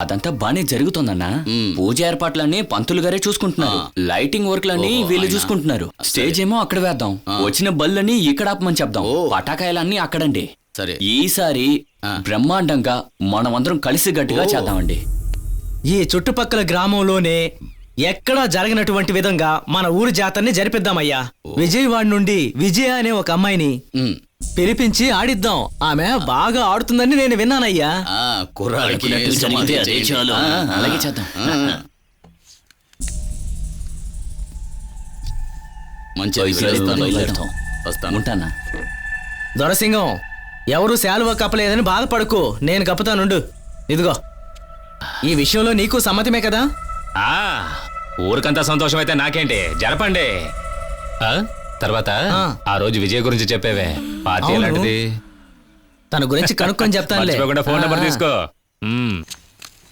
అదంతా బానే జరుగుతోందన్నా. మ్మ్. పూజ ఏర్పాట్లన్నీ పంతులు గారే చూసుకుంటున్నారు. లైటింగ్ వర్క్లన్నీ ఓహో, వీళ్ళు ఆయన. చూసుకుంటున్నారు. స్టేజ్ ఏమో అక్కడ వేద్దాం. వచ్చిన బళ్ళని ఇక్కడ ఆపమని చెప్దాం. ఓ. పటాకాయలన్నీ అక్కడండి. సరే. ఈసారి ఆ. బ్రహ్మాండంగా మనమందరం కలిసి గట్టిగా ఓ. చేద్దామండి. ఈ చుట్టుపక్కల గ్రామంలోనే ఎక్కడా జరగనటువంటి విధంగా మన ఊరి జాతరని జరిపిద్దామయ్యా. విజయవాడ నుండి విజయ అనే ఒక అమ్మాయిని. పిలిపించి ఆడిద్దాం. ఆమె బాగా ఆడుతుందని నేను విన్నానయ్యా. కుర్రాడికి జరిగితే అది. చాలు. అలాగే చేద్దాం. వస్తాను. ఉంటానా? దొరసింగం ఎవరు శాలువ కప్పలేదని బాధపడకు. నేను కప్పుతానుండు ఇదిగో. ఈ విషయంలో నీకు సమ్మతమే కదా? ఆ ఊరికంతా సంతోషం అయితే నాకేంటి? జరపండి. ఆ? తర్వాత ఆ. రోజు విజయ్ గురించి చెప్పేవే పార్టీ. ఎలాంటిది తన గురించి కనుక్కొని మర్చిపోకుండా ఫోన్ నెంబర్. తీసుకో.